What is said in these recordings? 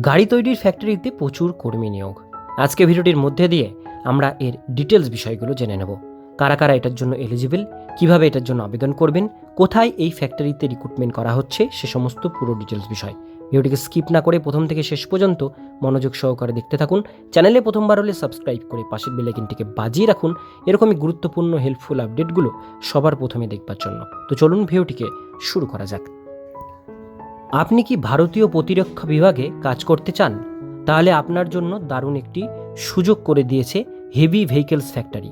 গাড়ি তৈরির ফ্যাক্টরিতে প্রচুর কর্মী নিয়োগ। আজকে ভিডিওটির মধ্যে দিয়ে আমরা এর ডিটেলস বিষয়গুলো জেনে নেব। কারা কারা এটার জন্য এলিজিবল, কীভাবে এটার জন্য আবেদন করবেন, কোথায় এই ফ্যাক্টরিতে রিক্রুটমেন্ট করা হচ্ছে, সে সমস্ত পুরো ডিটেলস বিষয়। ভিডিওটিকে স্কিপ না করে প্রথম থেকে শেষ পর্যন্ত মনোযোগ সহকারে দেখতে থাকুন। চ্যানেলে প্রথমবার হলে সাবস্ক্রাইব করে পাশের বেলাইকিনটিকে বাজিয়ে রাখুন। এরকমই গুরুত্বপূর্ণ হেল্পফুল আপডেটগুলো সবার প্রথমে দেখবার জন্য। তো চলুন ভিডিওটিকে শুরু করা যাক। আপনি কি ভারতীয় প্রতিরক্ষা বিভাগে কাজ করতে চান? তাহলে আপনার জন্য দারুণ একটি সুযোগ করে দিয়েছে হেভি ভেহিকেলস ফ্যাক্টরি।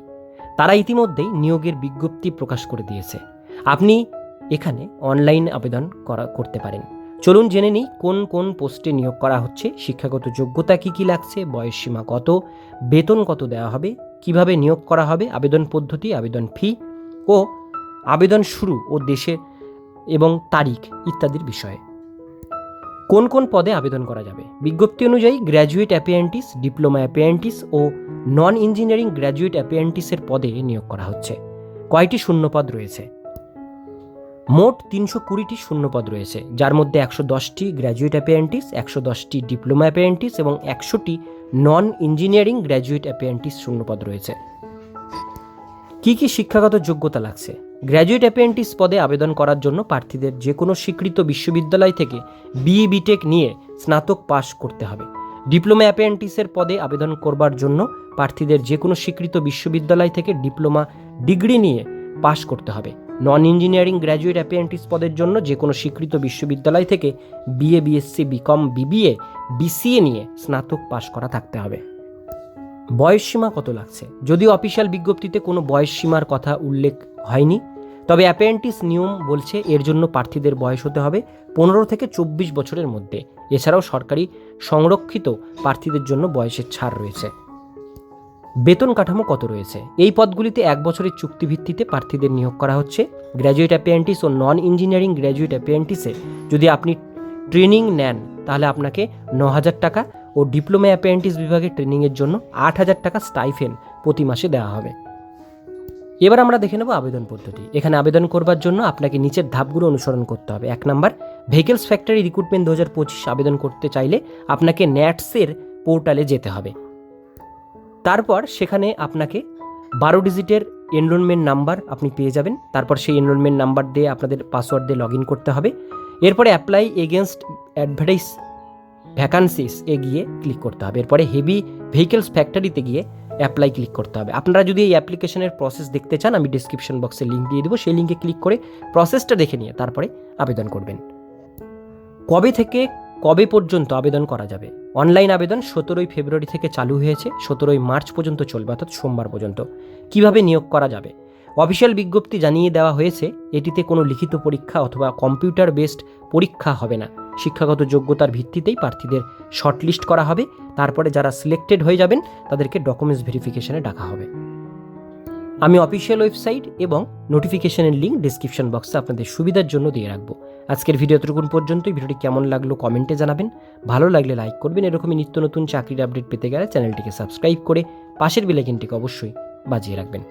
তারা ইতিমধ্যেই নিয়োগের বিজ্ঞপ্তি প্রকাশ করে দিয়েছে। আপনি এখানে অনলাইন আবেদন করা, করতে পারেন। চলুন জেনে নিই কোন কোন পোস্টে নিয়োগ করা হচ্ছে, শিক্ষাগত যোগ্যতা কী কী লাগছে, বয়স সীমা কত, বেতন কত দেওয়া হবে, কীভাবে নিয়োগ করা হবে, আবেদন পদ্ধতি, আবেদন ফি ও আবেদন শুরু ও দেশে এবং তারিখ ইত্যাদির বিষয়ে। কোন কোন পদে আবেদন করা যাবে? বিজ্ঞপ্তি অনুযায়ী গ্র্যাজুয়েট অ্যাপিয়েন্টিস ডিপ্লোমা অ্যাপিয়েন্টিস ও নন ইঞ্জিনিয়ারিং গ্র্যাজুয়েট অ্যাপিয়েন্টিসের পদে নিয়োগ করা হচ্ছে। কয়টি শূন্যপদ রয়েছে? মোট তিনশো কুড়িটি শূন্যপদ রয়েছে, যার মধ্যে একশো দশটি গ্র্যাজুয়েট অ্যাপিয়েন্টিস একশো দশটি ডিপ্লোমা অ্যাপিয়েন্টিস এবং একশোটি নন ইঞ্জিনিয়ারিং গ্র্যাজুয়েট অ্যাপিয়েন্টিস শূন্যপদ রয়েছে। কি কি শিক্ষাগত যোগ্যতা লাগছে? গ্র্যাজুয়েট অ্যাপিয়েন্টিস পদে আবেদন করার জন্য প্রার্থীদের যে কোনো স্বীকৃত বিশ্ববিদ্যালয় থেকে বিএ বিটেক নিয়ে স্নাতক পাশ করতে হবে। ডিপ্লোমা অ্যাপিয়েন্টিসের পদে আবেদন করবার জন্য প্রার্থীদের যে কোনো স্বীকৃত বিশ্ববিদ্যালয় থেকে ডিপ্লোমা ডিগ্রি নিয়ে পাশ করতে হবে। নন ইঞ্জিনিয়ারিং গ্র্যাজুয়েট অ্যাপিয়েন্টিস পদের জন্য যে কোনো স্বীকৃত বিশ্ববিদ্যালয় থেকে BA BSc BCom BBA BCA নিয়ে স্নাতক পাশ করা থাকতে হবে। বয়স সীমা কত লাগছে? যদিও অফিসিয়াল বিজ্ঞপ্তিতে কোনো বয়স সীমার কথা উল্লেখ হয়নি, তবে অ্যাপেন্টিস নিয়ম বলছে এর জন্য প্রার্থীদের বয়স হতে হবে পনেরো থেকে চব্বিশ বছরের মধ্যে। এছাড়াও সরকারি সংরক্ষিত প্রার্থীদের জন্য বয়সের ছাড় রয়েছে। বেতন কাঠামো কত রয়েছে? এই পদগুলিতে এক বছরের চুক্তিভিত্তিতে প্রার্থীদের নিয়োগ করা হচ্ছে। গ্র্যাজুয়েট অ্যাপিয়েন্টিস ও নন ইঞ্জিনিয়ারিং গ্র্যাজুয়েট অ্যাপিয়েন্টিসে যদি আপনি ট্রেনিং নেন, তাহলে আপনাকে ন হাজার টাকা ও ডিপ্লোমা অ্যাপিয়েন্টিস বিভাগে ট্রেনিংয়ের জন্য আট হাজার টাকা স্টাইফেন প্রতি মাসে দেওয়া হবে। এবার আমরা দেখে নেব আবেদন পদ্ধতি। এখানে আবেদন করবার জন্য আপনাকে নিচের ধাপগুলো অনুসরণ করতে হবে। এক নাম্বার, ভেহিকেলস ফ্যাক্টরি রিক্রুটমেন্ট দু হাজার পঁচিশ আবেদন করতে চাইলে আপনাকে ন্যাটসের পোর্টালে যেতে হবে। তারপর সেখানে আপনাকে বারো ডিজিটের এনরোলমেন্ট নাম্বার আপনি পেয়ে যাবেন। তারপর সেই এনরোলমেন্ট নাম্বার দিয়ে আপনাদের পাসওয়ার্ড দিয়ে লগ ইন করতে হবে। এরপরে অ্যাপ্লাই এগেনস্ট অ্যাডভার্টাইজ ভ্যাকান্সিস এ গিয়ে ক্লিক করতে হবে। এরপরে হেভি ভেহিকেলস ফ্যাক্টরিতে গিয়ে অ্যাপ্লাই ক্লিক করতে হবে। আপনারা যদি এই অ্যাপ্লিকেশনের প্রসেস দেখতে চান, আমি ডিসক্রিপশন বক্সে লিঙ্ক দিয়ে দেবো। সেই লিঙ্কে ক্লিক করে প্রসেসটা দেখে নিয়ে তারপরে আবেদন করবেন। কবে থেকে কবে পর্যন্ত আবেদন করা যাবে? অনলাইন আবেদন সতেরোই ফেব্রুয়ারি থেকে চালু হয়েছে, সতেরোই মার্চ পর্যন্ত চলবে, অর্থাৎ সোমবার পর্যন্ত। কীভাবে নিয়োগ করা যাবে? অফিসিয়াল বিজ্ঞপ্তি জানিয়ে দেওয়া হয়েছে, এটিতে কোনো লিখিত পরীক্ষা অথবা কম্পিউটার বেসড পরীক্ষা হবে না। শিক্ষাগত যোগ্যতার ভিত্তিতেই প্রার্থীদের শর্টলিস্ট করা হবে। তারপরে যারা সিলেক্টেড হয়ে যাবেন, তাদেরকে ডকুমেন্টস ভেরিফিকেশনে ডাকা হবে। আমি অফিসিয়াল ওয়েবসাইট এবং নোটিফিকেশনের লিঙ্ক ডিসক্রিপশন বক্সে আপনাদের সুবিধার জন্য দিয়ে রাখব। আজকের ভিডিও এতটুকুন পর্যন্তই। ভিডিওটি কেমন লাগল কমেন্টে জানাবেন। ভালো লাগলে লাইক করবেন। এরকমই নিত্য নতুন চাকরির আপডেট পেতে গেলে চ্যানেলটিকে সাবস্ক্রাইব করে পাশের বেলাইকিনটিকে অবশ্যই বাজিয়ে রাখবেন।